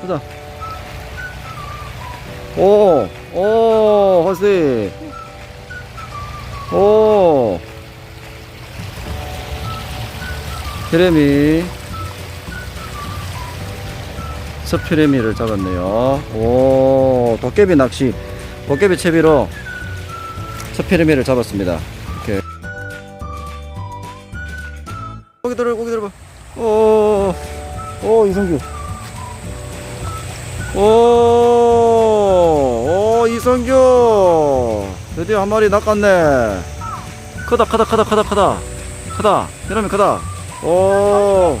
보자. 오, 오, 허스. 오. 피레미. 서피레미를 잡았네요. 오, 도깨비 낚시. 도깨비 채비로 서피레미를 잡았습니다. 고기 들어, 고기 들어봐. 오, 오, 이성규. 오, 오, 이성규. 드디어 한 마리 낚았네. 크다, 크다, 크다, 크다, 크다. 크다. 이러면 크다. 오.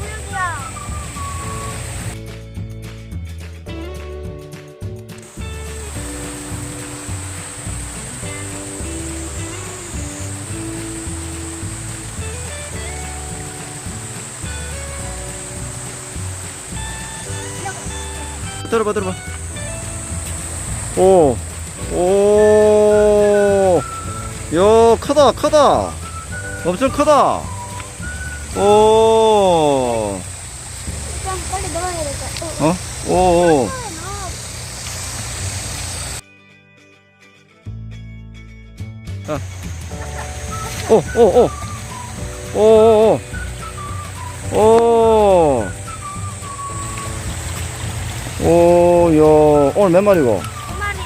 들어봐, 들어봐. 오, 오, 야, 크다, 크다. 엄청 크다. 오, 빨리 넣어야 될까? 어. 어, 오, 오. 자. 오, 오, 오. 오, 오, 오. 오. 오, 야, 오늘 몇 마리고? 두 마리야.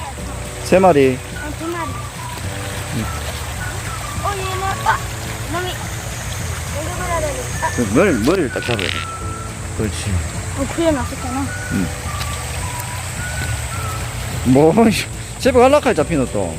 세 마리. 어, 두 마리. 어, 얘는 아, 놈이 여기 봐야 되겠다. 그 머리, 머리를 딱 잡아야 돼. 그렇지. 어, 그래 놨었잖아. 뭐, 집에 갈라카이 잡히노 또.